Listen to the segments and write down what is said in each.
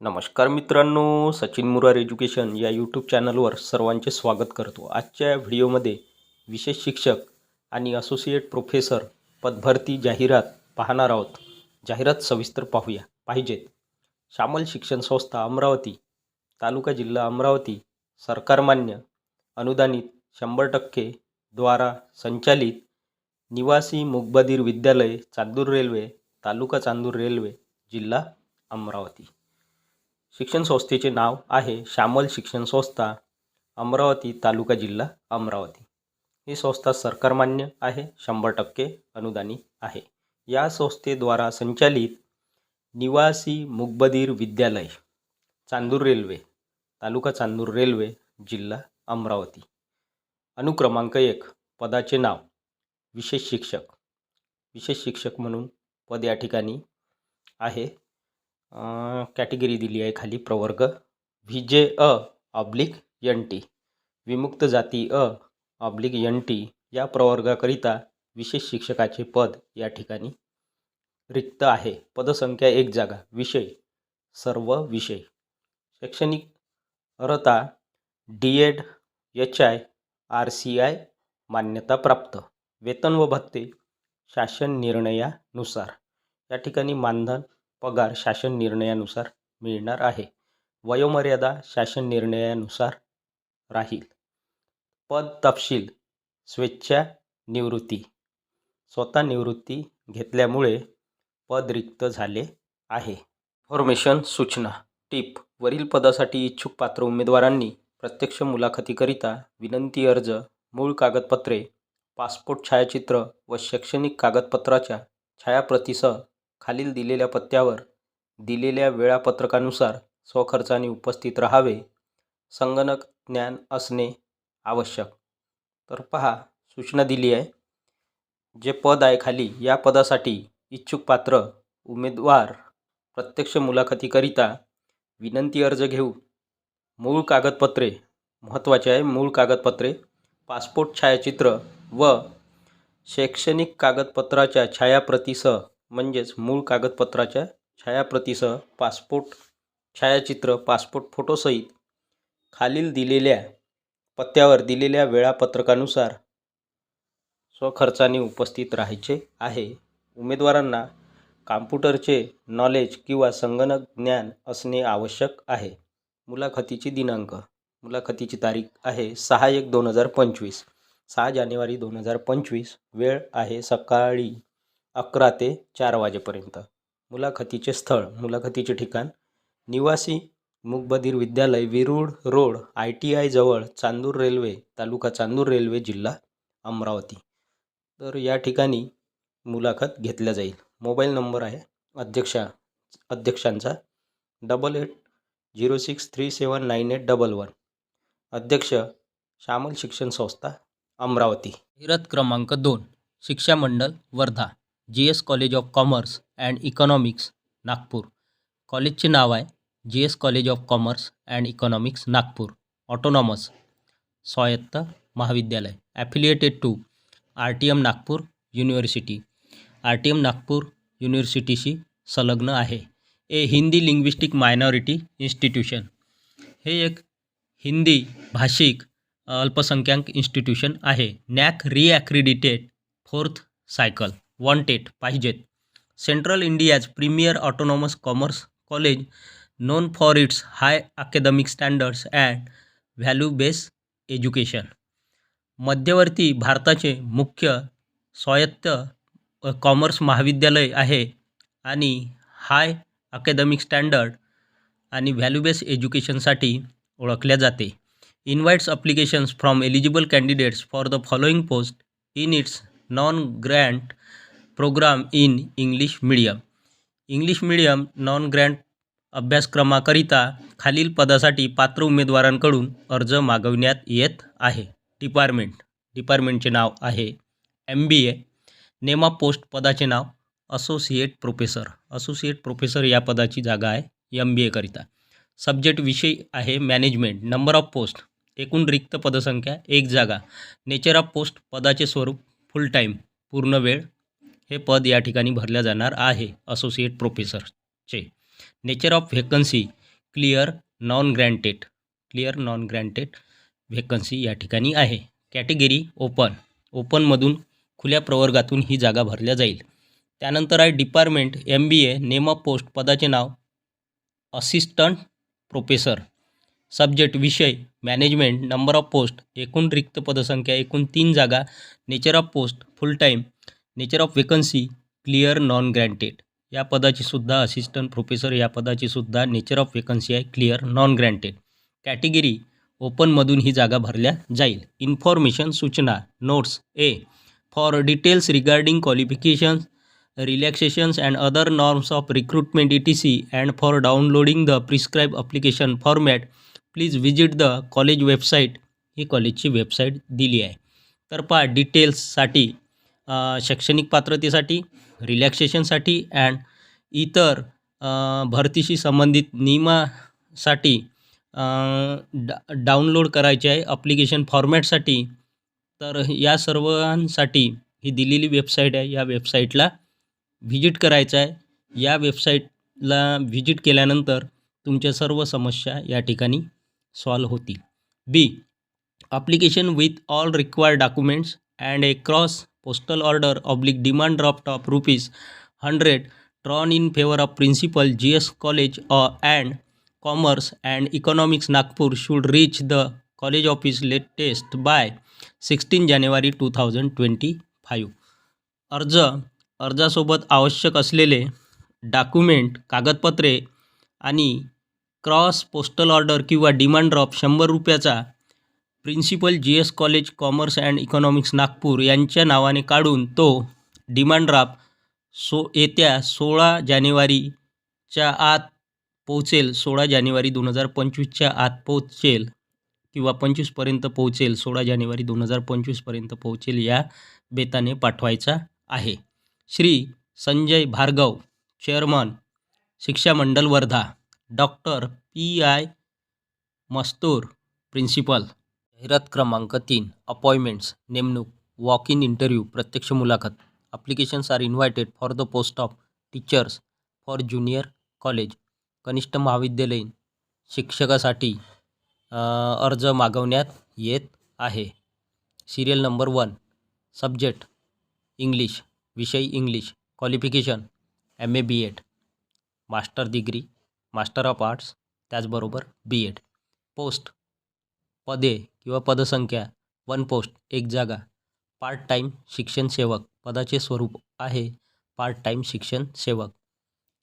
नमस्कार मित्रांनो सचिन मुरार एज्युकेशन या यूट्यूब चॅनलवर सर्वांचे स्वागत करतो. आजच्या व्हिडिओमध्ये विशेष शिक्षक आणि असोसिएट प्रोफेसर पदभरती जाहिरात पाहणार आहोत. जाहिरात सविस्तर पाहूया. पाहिजेत. शामल शिक्षण संस्था अमरावती तालुका जिल्हा अमरावती सरकारमान्य अनुदानित शंभर टक्के द्वारा संचालित निवासी मुकबधीर विद्यालय चांदूर रेल्वे तालुका चांदूर रेल्वे जिल्हा अमरावती. शिक्षण संस्थेचे नाव आहे श्यामल शिक्षण संस्था अमरावती तालुका जिल्हा अमरावती. ही संस्था सरकारमान्य आहे शंभर टक्के अनुदानित आहे. या संस्थेद्वारा संचालित निवासी मुकबदीर विद्यालय चांदूर रेल्वे तालुका चांदूर रेल्वे जिल्हा अमरावती. अनुक्रमांक एक पदाचे नाव विशेष शिक्षक. विशेष शिक्षक म्हणून पद या ठिकाणी आहे. कॅटेगरी दिली आहे खाली प्रवर्ग. व्ही जे अ ऑब्लिक एन टी विमुक्त जाती अ ऑब्लिक एन टी या प्रवर्गाकरिता विशेष शिक्षकाचे पद या ठिकाणी रिक्त आहे. पदसंख्या एक जागा. विषय. सर्व विषय. शैक्षणिक अर्हता D Ed H I R C I मान्यता प्राप्त. वेतन व भत्ते शासन निर्णयानुसार. या ठिकाणी मानधन पगार शासन निर्णयानुसार मिळणार आहे. वयोमर्यादा शासन निर्णयानुसार राहील. पद तपशील स्वेच्छा निवृत्ती. स्वतः निवृत्ती घेतल्यामुळे पद रिक्त झाले आहे. फॉर्मेशन सूचना. टीप वरील पदासाठी इच्छुक पात्र उमेदवारांनी प्रत्यक्ष मुलाखतीकरिता विनंती अर्ज मूळ कागदपत्रे पासपोर्ट छायाचित्र व शैक्षणिक कागदपत्राच्या छायाप्रतीसह खालील दिलेल्या पत्त्यावर दिलेल्या वेळापत्रकानुसार स्वखर्चाने उपस्थित राहावे. संगणक ज्ञान असणे आवश्यक. तर पहा सूचना दिली आहे. जे पद आहे खाली या पदासाठी इच्छुक पात्र उमेदवार प्रत्यक्ष मुलाखतीकरिता विनंती अर्ज घेऊ. मूळ कागदपत्रे महत्त्वाचे आहे मूळ कागदपत्रे पासपोर्ट छायाचित्र व शैक्षणिक कागदपत्राच्या छायाप्रतीसह म्हणजेच मूळ कागदपत्राच्या छायाप्रतीसह पासपोर्ट छायाचित्र पासपोर्ट फोटोसहित खालील दिलेल्या पत्त्यावर दिलेल्या वेळापत्रकानुसार स्वखर्चाने उपस्थित राहायचे आहे. उमेदवारांना कॉम्प्युटरचे नॉलेज किंवा संगणक ज्ञान असणे आवश्यक आहे. मुलाखतीची दिनांक. मुलाखतीची तारीख आहे सहा एक दोन हजार पंचवीस. सहा जानेवारी दोन हजार पंचवीस. वेळ आहे सकाळी अकरा ते चार वाजेपर्यंत. मुलाखतीचे स्थळ मुलाखतीचे ठिकाण. निवासी मूकबधीर विद्यालय विरूड रोड आय टी आयजवळ चांदूर रेल्वे तालुका चांदूर रेल्वे जिल्हा अमरावती. तर या ठिकाणी मुलाखत घेतल्या जाईल. मोबाईल नंबर आहे अध्यक्षा अध्यक्षांचा. Double eight zero six three seven nine eight double one. अध्यक्ष श्यामल शिक्षण संस्था अमरावती. हिरत क्रमांक दोन Shiksha Mandal Wardha. G S college of commerce and economics Nagpur. कॉलेजचे नाव आहे G S college of commerce and economics Nagpur. Autonomous. स्वायत्त महाविद्यालय. Affiliated to R T M Nagpur university. R T M Nagpur युनिव्हर्सिटीशी संलग्न आहे. A Hindi linguistic minority institution. हे एक हिंदी भाषिक अल्पसंख्याक इन्स्टिट्यूशन आहे. NAAC reaccredited fourth cycle. Wanted पाहिजेत. Central India's premier autonomous commerce college known for its high academic standards and value base education मध्यवर्ती भारताचे मुख्य स्वायत्त कॉमर्स महाविद्यालय आहे आणि हाय अकॅदमिक स्टँडर्ड आणि व्हॅल्यू बेस एज्युकेशनसाठी ओळखल्या जाते. Invites applications from eligible candidates for the following post in its non grant program in English medium. English medium non grand अभ्यासक्रमाकरिता खालील पदासाठी पात्र उमेदवारांकडून अर्ज मागविण्यात येत आहे. डिपार्टमेंट डिपार्टमेंटचे नाव आहे M B A name of post पदाचे नाव असोसिएट प्रोफेसर असोसिएट प्रोफेसर या पदाची जागा आहे एम बी एकरिता सब्जेक्ट विषय आहे मॅनेजमेंट नंबर ऑफ पोस्ट एकूण रिक्त पदसंख्या एक जागा. नेचर ऑफ पोस्ट पदाचे स्वरूप फुल टाईम पूर्ण वेळ हे पद या ठिकाणी भरल्या जाणार आहे. Associate प्रोफेसरचे nature of vacancy clear non granted clear non granted vacancy या ठिकाणी आहे. कॅटेगरी ओपन ओपनमधून खुल्या प्रवर्गातून ही जागा भरल्या जाईल. त्यानंतर आहे department M B A name of post पदाचे नाव. असिस्टंट प्रोफेसर सब्जेक्ट विषय मॅनेजमेंट नंबर ऑफ पोस्ट एकूण रिक्त पदसंख्या एकूण तीन जागा. Nature of post full time nature of vacancy clear non granted या पदाची सुद्धा असिस्टंट प्रोफेसर या पदाची सुद्धा नेचर ऑफ वेकन्सी आहे क्लिअर नॉन ग्रँटेड कॅटेगरी ओपनमधून ही जागा भरल्या जाईल. इन्फॉर्मेशन सूचना notes A for details regarding qualifications relaxations and other norms of recruitment E T C and for downloading the prescribe application format please visit the college website ही कॉलेजची website दिली आहे. तर पहा डिटेल्ससाठी शैक्षणिक पात्रतेसाठी रिलॅक्सेशनसाठी अँड इतर भरतीशी संबंधित नियमासाठी डा डाउनलोड करायचे आहे अप्लिकेशन फॉर्मॅटसाठी तर या सर्वांसाठी ही दिलेली वेबसाईट आहे. या वेबसाईटला व्हिजिट करायचं आहे. या वेबसाईटला व्हिजिट केल्यानंतर तुमच्या सर्व समस्या या ठिकाणी सॉल्व होतील. B application with all required documents and a cross postal order oblique demand draft of rupees hundred drawn in favour of principal G S college and commerce and economics Nagpur should reach the college office latest by sixteen January two thousand twenty five अर्ज अर्जासोबत आवश्यक असलेले document कागदपत्रे आणि cross postal order किंवा demand drop शंभर रुपयाचा principal G S college commerce and economics Nagpur यांच्या नावाने काढून तो डिमांड ड्राफ्ट सो येत्या सोळा जानेवारीच्या आत पोहोचेल. सोळा जानेवारी दोन हजार पंचवीसच्या आत पोहोचेल किंवा पंचवीसपर्यंत पोहोचेल. सोळा जानेवारी दोन हजार पंचवीसपर्यंत पोहोचेल या बेताने पाठवायचा आहे. Shri Sanjay Bhargava chairman Shiksha Mandal Wardha doctor P I Mastur principal जाहिरात क्रमांक तीन अपॉइंटमेंट्स नेमणूक वॉक इन इंटरव्ह्यू प्रत्यक्ष मुलाखत. Applications are invited for the post of teachers for junior college कनिष्ठ महाविद्यालयीन शिक्षकासाठी अर्ज मागवण्यात येत आहे. Serial number one subject English विषय English qualification M A B Ed master degree master of arts त्याचबरोबर बी एड पोस्ट पदे किंवा पदसंख्या वन पोस्ट एक जागा. पार्ट टाईम शिक्षण सेवक पदाचे स्वरूप आहे पार्ट टाईम शिक्षण सेवक.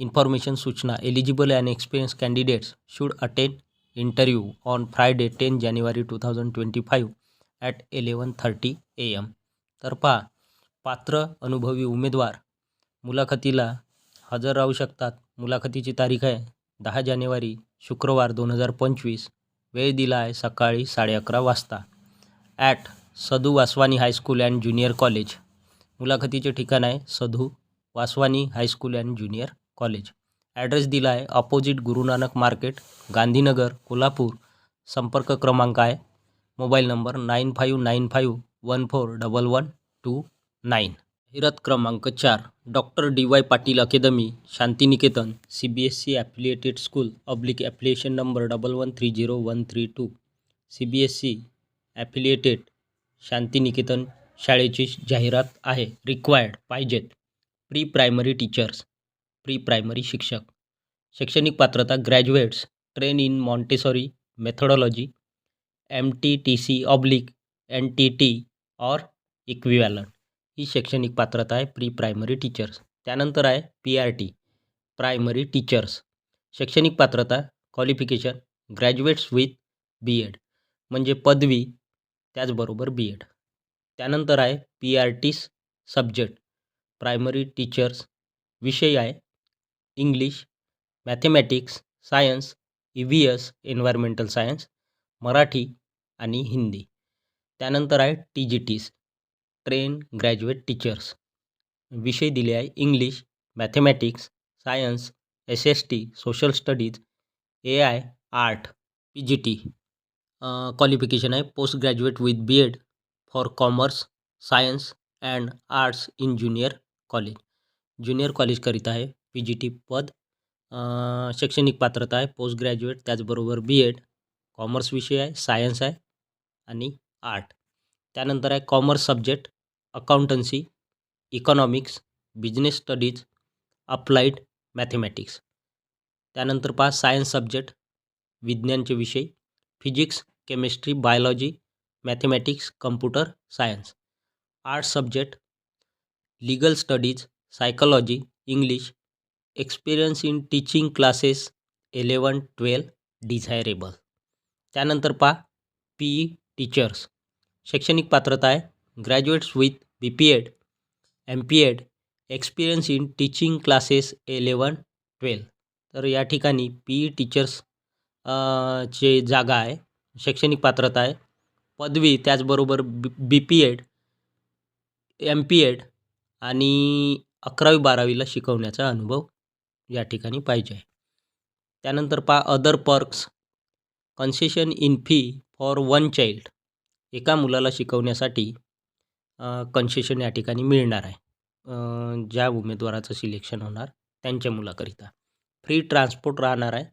इन्फॉर्मेशन सूचना eligible and experience candidates should attend interview on Friday ten January two thousand twenty five at eleven thirty A M तर पहा पात्र अनुभवी उमेदवार मुलाखतीला हजर राहू शकतात. मुलाखतीची तारीख आहे दहा जानेवारी शुक्रवार दोन हजार पंचवीस. वेळ दिला आहे सकाळी साडे अकरा वाजता. At Sadhu Vaswani high school and junior college. मुलाखतीचे ठिकाण आहे Sadhu Vaswani high school and junior college. Address दिला आहे अपोजिट गुरुनानक मार्केट गांधीनगर कोल्हापूर. संपर्क क्रमांक आहे mobile number nine five nine five one four double one two nine. जाहिरात क्रमांक चार doctor D Y Patil academy Shantiniketan C B S C affiliated school oblique affiliation number double one three zero one three two C B S C affiliated Shantiniketan शाळेची जाहिरात आहे required पाहिजेत. Pre primary teachers pre primary शिक्षक शैक्षणिक पात्रता graduates train in Montessori methodology M T T C oblique N T T or equivalent ही शैक्षणिक पात्रता आहे प्री प्रायमरी टीचर्स. त्यानंतर आहे P R T primary teachers. शैक्षणिक पात्रता qualification graduates with B Ed. म्हणजे पदवी त्याचबरोबर बी एड. त्यानंतर आहे P R Ts subject primary teachers. विषय आहे English mathematics science E V S environmental science Marathi आणि हिंदी. त्यानंतर आहे टी जी टीस ट्रेन ग्रॅज्युएट टीचर्स विषय दिले आहे English mathematics science S S T social studies A I art P G T qualification आहे post graduate with B Ed for commerce science and arts in junior college junior कॉलेजकरिता आहे P G T पद. शैक्षणिक पात्रता आहे post graduate त्याचबरोबर B add commerce विषय आहे science आहे आणि आर्ट त्यानंतर आहे commerce subject accountancy economics business studies applied mathematics. त्यानंतर पहा सायन्स सब्जेक्ट विज्ञानचे विषय physics chemistry biology mathematics computer science. Arts subject legal studies psychology English experience in teaching classes eleven twelve desirable. त्यानंतर पहा पी ई टीचर्स. शैक्षणिक पात्रता आहे graduates with B P Ed M P Ed experience in teaching classes eleven twelve तर या ठिकाणी P E teachers चे जागा आहे शैक्षणिक पात्रता आहे. पदवी त्याचबरोबर B B P Ed M P Ed आणि अकरावी बारावीला शिकवण्याचा अनुभव या ठिकाणी पाहिजे. आहे त्यानंतर पहा other perks concession in fee for one child एका मुलाला शिकवण्यासाठी कन्सेशन या ठिकाणी मिळणार आहे. ज्या उमेदवाराचं सिलेक्शन होणार त्यांच्या मुलाकरिता. फ्री ट्रान्सपोर्ट राहणार आहे.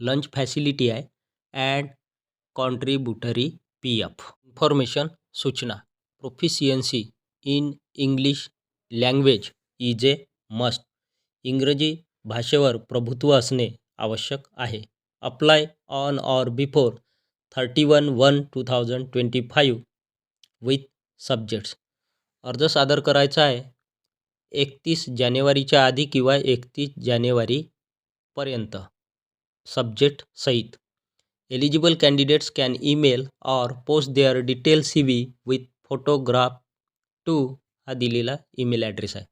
लंच फॅसिलिटी आहे. And contributory P F information सूचना. Proficiency in English language is a must इंग्रजी भाषेवर प्रभुत्व असणे आवश्यक आहे. Apply on or before thirty one one two thousand twenty five with subjects अर्ज सादर करायचा आहे. एकतीस जानेवारीच्या आधी किंवा एकतीस जानेवारीपर्यंत सब्जेक्ट सहित. Eligible candidates can email or post their detail C V with photograph to हा दिलेला ईमेल ॲड्रेस आहे.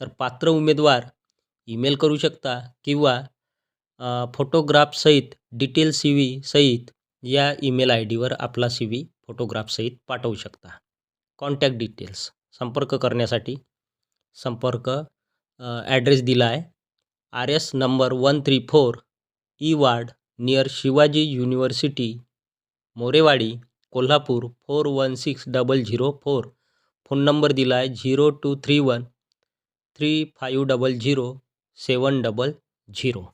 तर पात्र उमेदवार ईमेल करू शकता किंवा फोटोग्राफसहित डिटेल सी व्ही सहित या ईमेल आय डीवर आपला सी व्ही फोटोग्राफसहित पाठवू शकता. Contact details. संपर्क करण्यासाठी संपर्क ॲड्रेस दिला आहे. R S number one three four E ward near Shivaji university Morewadi, Kolhapur four one six double zero four phone number दिला आहे zero two three one three five double zero seven double zero